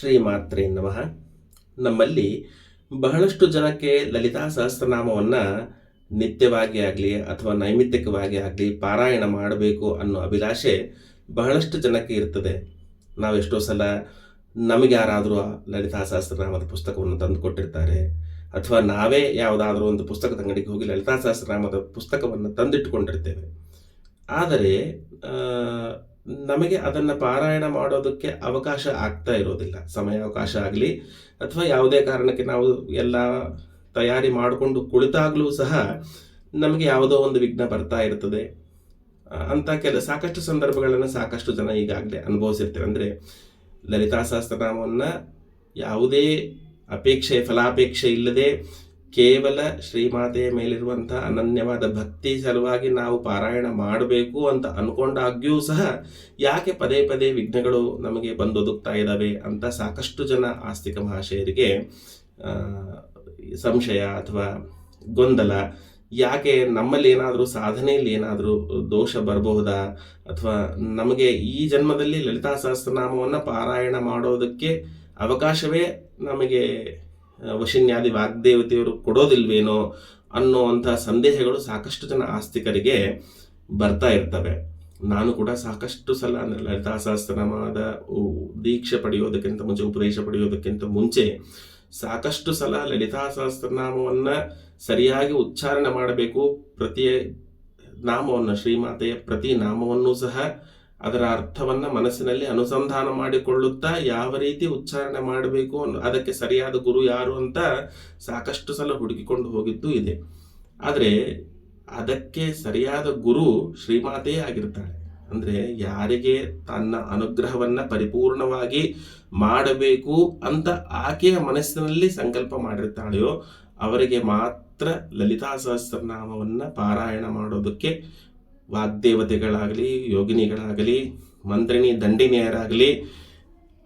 ಶ್ರೀಮಾತ್ರೆ ನಮಃ. ನಮ್ಮಲ್ಲಿ ಬಹಳಷ್ಟು ಜನಕ್ಕೆ ಲಲಿತಾ ಸಹಸ್ರನಾಮವನ್ನು ನಿತ್ಯವಾಗಿ ಆಗಲಿ ಅಥವಾ ನೈಮಿತ್ತಿಕವಾಗಿ ಆಗಲಿ ಪಾರಾಯಣ ಮಾಡಬೇಕು ಅನ್ನೋ ಅಭಿಲಾಷೆ ಬಹಳಷ್ಟು ಜನಕ್ಕೆ ಇರ್ತದೆ. ನಾವೆಷ್ಟೋ ಸಲ ನಮಗೆ ಯಾರಾದರೂ ಲಲಿತಾ ಸಹಸ್ರನಾಮದ ಪುಸ್ತಕವನ್ನು ತಂದು ಕೊಟ್ಟಿರ್ತಾರೆ ಅಥವಾ ನಾವೇ ಯಾವುದಾದ್ರೂ ಒಂದು ಪುಸ್ತಕದ ಅಂಗಡಿಗೆ ಹೋಗಿ ಲಲಿತಾ ಸಹಸ್ರನಾಮದ ಪುಸ್ತಕವನ್ನು ತಂದಿಟ್ಟುಕೊಂಡಿರ್ತೇವೆ. ಆದರೆ ನಮಗೆ ಅದನ್ನು ಪಾರಾಯಣ ಮಾಡೋದಕ್ಕೆ ಅವಕಾಶ ಆಗ್ತಾ ಇರೋದಿಲ್ಲ. ಸಮಯಾವಕಾಶ ಆಗಲಿ ಅಥವಾ ಯಾವುದೇ ಕಾರಣಕ್ಕೆ ನಾವು ಎಲ್ಲ ತಯಾರಿ ಮಾಡಿಕೊಂಡು ಕುಳಿತಾಗಲೂ ಸಹ ನಮಗೆ ಯಾವುದೋ ಒಂದು ವಿಘ್ನ ಬರ್ತಾ ಇರ್ತದೆ. ಅಂತ ಕೆಲ, ಸಾಕಷ್ಟು ಸಂದರ್ಭಗಳನ್ನು ಸಾಕಷ್ಟು ಜನ ಈಗಾಗಲೇ ಅನುಭವಿಸಿರ್ತೇವೆ ಅಂದರೆ ಲಲಿತಾ ಸಹಸ್ರನಾಮವನ್ನು ಯಾವುದೇ ಅಪೇಕ್ಷೆ, ಫಲಾಪೇಕ್ಷೆ ಇಲ್ಲದೆ ಕೇವಲ ಶ್ರೀಮಾತೆಯ ಮೇಲಿರುವಂಥ ಅನನ್ಯವಾದ ಭಕ್ತಿ ಸಲುವಾಗಿ ನಾವು ಪಾರಾಯಣ ಮಾಡಬೇಕು ಅಂತ ಅನ್ಕೊಂಡಾಗ್ಯೂ ಸಹ ಯಾಕೆ ಪದೇ ಪದೇ ವಿಘ್ನಗಳು ನಮಗೆ ಬಂದೊದಗ್ತಾ ಇದ್ದಾವೆ ಅಂತ ಸಾಕಷ್ಟು ಜನ ಆಸ್ತಿಕ ಮಹಾಶಯರಿಗೆ ಸಂಶಯ ಅಥವಾ ಗೊಂದಲ, ಯಾಕೆ ನಮ್ಮಲ್ಲಿ ಏನಾದರೂ ಸಾಧನೆಯಲ್ಲಿ ಏನಾದರೂ ದೋಷ ಬರಬಹುದಾ? ಅಥವಾ ನಮಗೆ ಈ ಜನ್ಮದಲ್ಲಿ ಲಲಿತಾ ಸಹಸ್ರನಾಮವನ್ನು ಪಾರಾಯಣ ಮಾಡೋದಕ್ಕೆ ಅವಕಾಶವೇ ನಮಗೆ ವಶಿನ್ಯಾದಿ ವಾಗ್ದೇವತೆಯವರು ಕೊಡೋದಿಲ್ವೇನೋ ಅನ್ನೋವಂಥ ಸಂದೇಹಗಳು ಸಾಕಷ್ಟು ಜನ ಆಸ್ತಿಕರಿಗೆ ಬರ್ತಾ ಇರ್ತವೆ. ನಾನು ಕೂಡ ಸಾಕಷ್ಟು ಸಲ ಅಂದರೆ ಲಲಿತಾ ಸಹಸ್ರನಾಮದ ದೀಕ್ಷೆ ಪಡೆಯೋದಕ್ಕಿಂತ ಮುಂಚೆ, ಉಪದೇಶ ಪಡೆಯೋದಕ್ಕಿಂತ ಮುಂಚೆ ಸಾಕಷ್ಟು ಸಲ ಲಲಿತಾ ಸಹಸ್ರನಾಮವನ್ನು ಸರಿಯಾಗಿ ಉಚ್ಚಾರಣೆ ಮಾಡಬೇಕು. ಪ್ರತಿ ನಾಮವನ್ನು, ಶ್ರೀಮಾತೆಯ ಪ್ರತಿ ನಾಮವನ್ನು ಸಹ ಅದರ ಅರ್ಥವನ್ನ ಮನಸ್ಸಿನಲ್ಲಿ ಅನುಸಂಧಾನ ಮಾಡಿಕೊಳ್ಳುತ್ತಾ ಯಾವ ರೀತಿ ಉಚ್ಚಾರಣೆ ಮಾಡಬೇಕು ಅದಕ್ಕೆ ಸರಿಯಾದ ಗುರು ಯಾರು ಅಂತ ಸಾಕಷ್ಟು ಸಲ ಹುಡುಕಿಕೊಂಡು ಹೋಗಿದ್ದು ಇದೆ. ಆದರೆ ಅದಕ್ಕೆ ಸರಿಯಾದ ಗುರು ಶ್ರೀಮಾತೆಯೇ ಆಗಿರ್ತಾಳೆ. ಅಂದರೆ ಯಾರಿಗೆ ತನ್ನ ಅನುಗ್ರಹವನ್ನು ಪರಿಪೂರ್ಣವಾಗಿ ಮಾಡಬೇಕು ಅಂತ ಆಕೆಯ ಮನಸ್ಸಿನಲ್ಲಿ ಸಂಕಲ್ಪ ಮಾಡಿರ್ತಾಳೆಯೋ, ಅವರಿಗೆ ಮಾತ್ರ ಲಲಿತಾ ಸಹಸ್ರನಾಮವನ್ನು ಪಾರಾಯಣ ಮಾಡೋದಕ್ಕೆ ವಾಗ್ದೇವತೆಗಳಾಗಲಿ, ಯೋಗಿನಿಗಳಾಗಲಿ, ಮಂತ್ರಿಣಿ ದಂಡಿನಿಯರಾಗಲಿ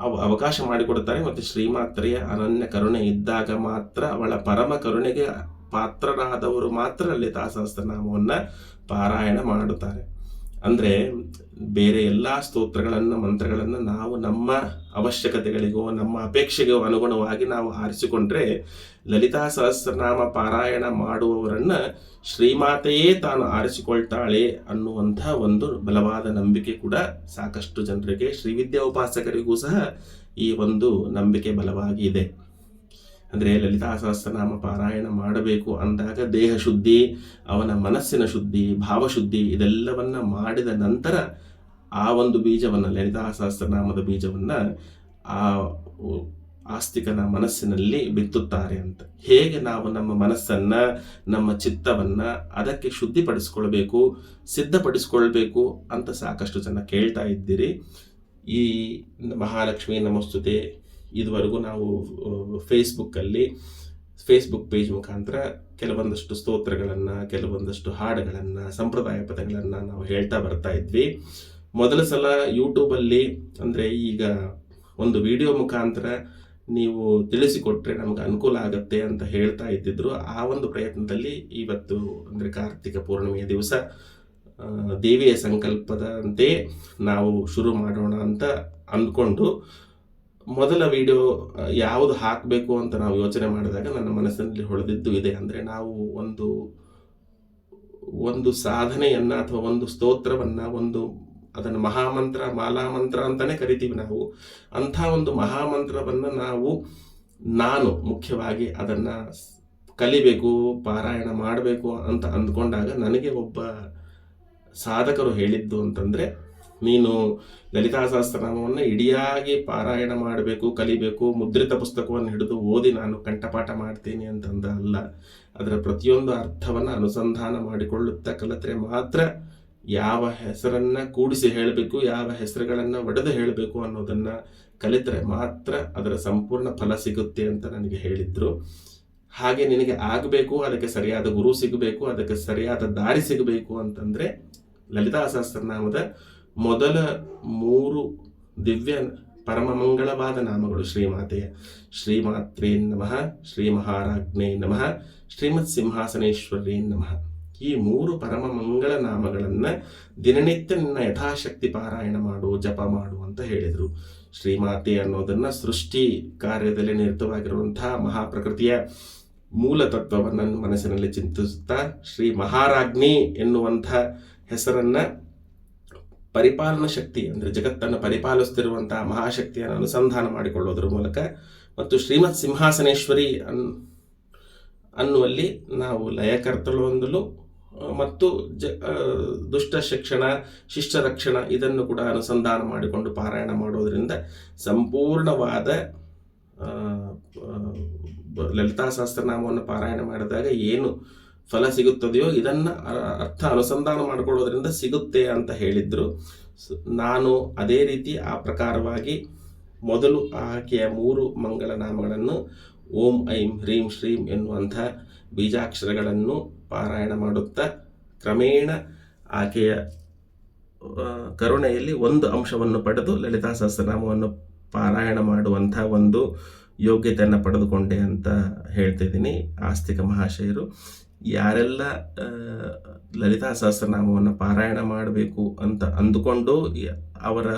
ಅವ ಅವಕಾಶ ಮಾಡಿಕೊಡ್ತಾರೆ. ಮತ್ತು ಶ್ರೀಮಾತ್ರೆಯ ಅನನ್ಯ ಕರುಣೆ ಇದ್ದಾಗ ಮಾತ್ರ ಅವಳ ಪರಮ ಕರುಣೆಗೆ ಪಾತ್ರರಾದವರು ಮಾತ್ರ ಅಲ್ಲಿ ಸಹಸ್ರನಾಮವನ್ನು ಪಾರಾಯಣ ಮಾಡುತ್ತಾರೆ. ಅಂದರೆ ಬೇರೆ ಎಲ್ಲ ಸ್ತೋತ್ರಗಳನ್ನು, ಮಂತ್ರಗಳನ್ನು ನಾವು ನಮ್ಮ ಅವಶ್ಯಕತೆಗಳಿಗೋ, ನಮ್ಮ ಅಪೇಕ್ಷೆಗೋ ಅನುಗುಣವಾಗಿ ನಾವು ಆರಿಸಿಕೊಂಡ್ರೆ ಲಲಿತಾ ಸಹಸ್ರನಾಮ ಪಾರಾಯಣ ಮಾಡುವವರನ್ನ ಶ್ರೀಮಾತೆಯೇ ತಾನು ಆರಿಸಿಕೊಳ್ತಾಳೆ ಅನ್ನುವಂಥ ಒಂದು ಬಲವಾದ ನಂಬಿಕೆ ಕೂಡ ಸಾಕಷ್ಟು ಜನರಿಗೆ, ಶ್ರೀವಿದ್ಯಾ ಉಪಾಸಕರಿಗೂ ಸಹ ಈ ಒಂದು ನಂಬಿಕೆ ಬಲವಾಗಿ ಇದೆ. ಅಂದರೆ ಲಲಿತಾ ಸಹಸ್ರನಾಮ ಪಾರಾಯಣ ಮಾಡಬೇಕು ಅಂದಾಗ ದೇಹ ಶುದ್ಧಿ, ಅವನ ಮನಸ್ಸಿನ ಶುದ್ಧಿ, ಭಾವಶುದ್ಧಿ ಇದೆಲ್ಲವನ್ನ ಮಾಡಿದ ನಂತರ ಆ ಒಂದು ಬೀಜವನ್ನು ಲಲಿತಾ ಸಹಸ್ರನಾಮದ ಬೀಜವನ್ನು ಆ ಆಸ್ತಿಕನ ಮನಸ್ಸಿನಲ್ಲಿ ಬಿತ್ತುತ್ತಾರೆ ಅಂತ. ಹೇಗೆ ನಾವು ನಮ್ಮ ಮನಸ್ಸನ್ನ, ನಮ್ಮ ಚಿತ್ತವನ್ನ ಅದಕ್ಕೆ ಶುದ್ಧಿಪಡಿಸ್ಕೊಳ್ಬೇಕು, ಸಿದ್ಧಪಡಿಸ್ಕೊಳ್ಬೇಕು ಅಂತ ಸಾಕಷ್ಟು ಜನ ಕೇಳ್ತಾ ಇದ್ದೀರಿ. ಈ ಮಹಾಲಕ್ಷ್ಮಿ ನಮಸ್ತುತೆ. ಇದುವರೆಗೂ ನಾವು ಫೇಸ್ಬುಕ್ಕಲ್ಲಿ ಫೇಸ್ಬುಕ್ ಪೇಜ್ ಮುಖಾಂತರ ಕೆಲವೊಂದಷ್ಟು ಸ್ತೋತ್ರಗಳನ್ನು, ಕೆಲವೊಂದಷ್ಟು ಹಾಡುಗಳನ್ನು, ಸಂಪ್ರದಾಯ ಪದಗಳನ್ನು ನಾವು ಹೇಳ್ತಾ ಬರ್ತಾ ಇದ್ವಿ. ಮೊದಲ ಸಲ ಯೂಟ್ಯೂಬಲ್ಲಿ ಅಂದರೆ ಈಗ ಒಂದು ವಿಡಿಯೋ ಮುಖಾಂತರ ನೀವು ತಿಳಿಸಿಕೊಟ್ರೆ ನಮ್ಗೆ ಅನುಕೂಲ ಆಗುತ್ತೆ ಅಂತ ಹೇಳ್ತಾ ಇದ್ದಿದ್ರು. ಆ ಒಂದು ಪ್ರಯತ್ನದಲ್ಲಿ ಇವತ್ತು, ಅಂದರೆ ಕಾರ್ತಿಕ ಪೂರ್ಣಿಮೆಯ ದಿವಸ ದೇವಿಯ ಸಂಕಲ್ಪದಂತೆ ನಾವು ಶುರು ಮಾಡೋಣ ಅಂತ ಅಂದ್ಕೊಂಡು ಮೊದಲ ವಿಡಿಯೋ ಯಾವುದು ಹಾಕಬೇಕು ಅಂತ ನಾವು ಯೋಚನೆ ಮಾಡಿದಾಗ ನನ್ನ ಮನಸ್ಸಿನಲ್ಲಿ ಹೊಳೆದಿದ್ದು ಇದೆ. ಅಂದರೆ ನಾವು ಒಂದು ಒಂದು ಸಾಧನೆಯನ್ನು ಅಥವಾ ಒಂದು ಸ್ತೋತ್ರವನ್ನ, ಒಂದು ಅದನ್ನು ಮಹಾಮಂತ್ರ, ಮಾಲಾಮಂತ್ರ ಅಂತಾನೆ ಕರಿತೀವಿ ನಾವು. ಅಂಥ ಒಂದು ಮಹಾಮಂತ್ರವನ್ನು ನಾವು, ನಾನು ಮುಖ್ಯವಾಗಿ ಅದನ್ನು ಕಲಿಬೇಕು, ಪಾರಾಯಣ ಮಾಡಬೇಕು ಅಂತ ಅಂದ್ಕೊಂಡಾಗ ನನಗೆ ಒಬ್ಬ ಸಾಧಕರು ಹೇಳಿದ್ದು ಅಂತಂದ್ರೆ ನೀನು ಲಲಿತಾ ಸಹಸ್ರನಾಮವನ್ನು ಇಡಿಯಾಗಿ ಪಾರಾಯಣ ಮಾಡಬೇಕು, ಕಲಿಬೇಕು, ಮುದ್ರಿತ ಪುಸ್ತಕವನ್ನು ಹಿಡಿದು ಓದಿ ನಾನು ಕಂಠಪಾಠ ಮಾಡ್ತೀನಿ ಅಂತಂದ ಅಲ್ಲ. ಅದರ ಪ್ರತಿಯೊಂದು ಅರ್ಥವನ್ನು ಅನುಸಂಧಾನ ಮಾಡಿಕೊಳ್ಳುತ್ತಾ ಕಲಿತರೆ ಮಾತ್ರ ಯಾವ ಹೆಸರನ್ನು ಕೂಡಿಸಿ ಹೇಳಬೇಕು, ಯಾವ ಹೆಸರುಗಳನ್ನು ಒಡೆದು ಹೇಳಬೇಕು ಅನ್ನೋದನ್ನು ಕಲಿತರೆ ಮಾತ್ರ ಅದರ ಸಂಪೂರ್ಣ ಫಲ ಸಿಗುತ್ತೆ ಅಂತ ನನಗೆ ಹೇಳಿದ್ರು. ಹಾಗೆ ನಿನಗೆ ಆಗಬೇಕು, ಅದಕ್ಕೆ ಸರಿಯಾದ ಗುರು ಸಿಗಬೇಕು, ಅದಕ್ಕೆ ಸರಿಯಾದ ದಾರಿ ಸಿಗಬೇಕು ಅಂತಂದರೆ ಲಲಿತಾ ಸಹಸ್ರನಾಮದ ಮೊದಲ ಮೂರು ದಿವ್ಯ ಪರಮ ಮಂಗಳವಾದ ನಾಮಗಳು ಶ್ರೀಮಾತೆಯ ಶ್ರೀಮಾತ್ರೇ ನಮಃ ಶ್ರೀ ಮಹಾರಾಜ್ಞೇ ನಮಃ ಶ್ರೀಮತ್ ಸಿಂಹಾಸನೇಶ್ವರೇ ನಮಃ. ಈ ಮೂರು ಪರಮ ಮಂಗಳ ನಾಮಗಳನ್ನು ದಿನನಿತ್ಯ ನಿನ್ನ ಯಥಾಶಕ್ತಿ ಪಾರಾಯಣ ಮಾಡು, ಜಪ ಮಾಡು ಅಂತ ಹೇಳಿದರು. ಶ್ರೀಮಾತೆ ಅನ್ನೋದನ್ನ ಸೃಷ್ಟಿ ಕಾರ್ಯದಲ್ಲಿ ನಿರತವಾಗಿರುವಂತಹ ಮಹಾಪ್ರಕೃತಿಯ ಮೂಲ ತತ್ವವನ್ನು ಮನಸ್ಸಿನಲ್ಲಿ ಚಿಂತಿಸುತ್ತಾ ಶ್ರೀ ಮಹಾರಾಜ್ಞಿ ಎನ್ನುವಂಥ ಹೆಸರನ್ನ ಪರಿಪಾಲನಾ ಶಕ್ತಿ ಅಂದರೆ ಜಗತ್ತನ್ನು ಪರಿಪಾಲಿಸುತ್ತಿರುವಂತಹ ಮಹಾಶಕ್ತಿಯನ್ನು ಅನುಸಂಧಾನ ಮಾಡಿಕೊಳ್ಳೋದ್ರ ಮೂಲಕ ಮತ್ತು ಶ್ರೀಮತ್ ಸಿಂಹಾಸನೇಶ್ವರಿ ಅನ್, ಅನ್ನುವಲ್ಲಿ ನಾವು ಲಯಕರ್ತಳು ಅಂದಲು, ಮತ್ತು ಜ ದುಷ್ಟ ಶಿಕ್ಷಣ ಶಿಷ್ಟ ರಕ್ಷಣ ಇದನ್ನು ಕೂಡ ಅನುಸಂಧಾನ ಮಾಡಿಕೊಂಡು ಪಾರಾಯಣ ಮಾಡೋದರಿಂದ ಸಂಪೂರ್ಣವಾದ ಲಲಿತಾ ಸಹಸ್ರನಾಮವನ್ನು ಪಾರಾಯಣ ಮಾಡಿದಾಗ ಏನು ಫಲ ಸಿಗುತ್ತದೆಯೋ ಇದನ್ನು ಅರ್ಥ ಅನುಸಂಧಾನ ಮಾಡಿಕೊಳ್ಳೋದ್ರಿಂದ ಸಿಗುತ್ತೆ ಅಂತ ಹೇಳಿದ್ರು. ನಾನು ಅದೇ ರೀತಿ ಆ ಪ್ರಕಾರವಾಗಿ ಮೊದಲು ಆಕೆಯ ಮೂರು ಮಂಗಳ ನಾಮಗಳನ್ನು ಓಂ ಐಂ ಹ್ರೀಂ ಶ್ರೀಂ ಎನ್ನುವಂಥ ಬೀಜಾಕ್ಷರಗಳನ್ನು ಪಾರಾಯಣ ಮಾಡುತ್ತಾ ಕ್ರಮೇಣ ಆಕೆಯ ಕರುಣೆಯಲ್ಲಿ ಒಂದು ಅಂಶವನ್ನು ಪಡೆದು ಲಲಿತಾ ಸಹಸ್ರನಾಮವನ್ನು ಪಾರಾಯಣ ಮಾಡುವಂಥ ಒಂದು ಯೋಗ್ಯತೆಯನ್ನು ಪಡೆದುಕೊಂಡೆ ಅಂತ ಹೇಳ್ತಿದ್ದೀನಿ ಆಸ್ತಿಕ ಮಹಾಶಯರು. ಯಾರೆಲ್ಲ ಲಲಿತಾ ಸಹಸ್ರನಾಮವನ್ನು ಪಾರಾಯಣ ಮಾಡಬೇಕು ಅಂತ ಅಂದುಕೊಂಡು ಅವರ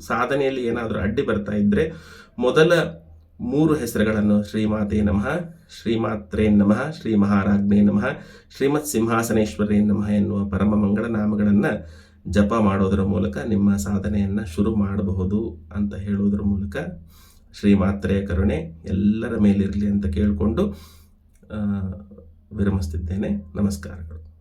ಸಾಧನೆಯಲ್ಲಿ ಏನಾದರೂ ಅಡ್ಡಿ ಬರ್ತಾ ಇದ್ದರೆ ಮೊದಲ ಮೂರು ಹೆಸರುಗಳನ್ನು ಶ್ರೀಮಾತೆ ನಮಃ, ಶ್ರೀಮಾತ್ರೇ ನಮಃ ಶ್ರೀ ಮಹಾರಾಜ್ಞೇ ನಮಃ ಶ್ರೀಮತ್ ಸಿಂಹಾಸನೇಶ್ವರೇ ನಮಃ ಎನ್ನುವ ಪರಮ ಮಂಗಳ ನಾಮಗಳನ್ನು ಜಪ ಮಾಡೋದರ ಮೂಲಕ ನಿಮ್ಮ ಸಾಧನೆಯನ್ನು ಶುರು ಮಾಡಬಹುದು ಅಂತ ಹೇಳುವುದರ ಮೂಲಕ ಶ್ರೀಮಾತ್ರೆಯ ಕರುಣೆ ಎಲ್ಲರ ಮೇಲಿರಲಿ ಅಂತ ಕೇಳಿಕೊಂಡು ವಿರಮಿಸ್ತಿದ್ದೇನೆ ನಮಸ್ಕಾರಗಳು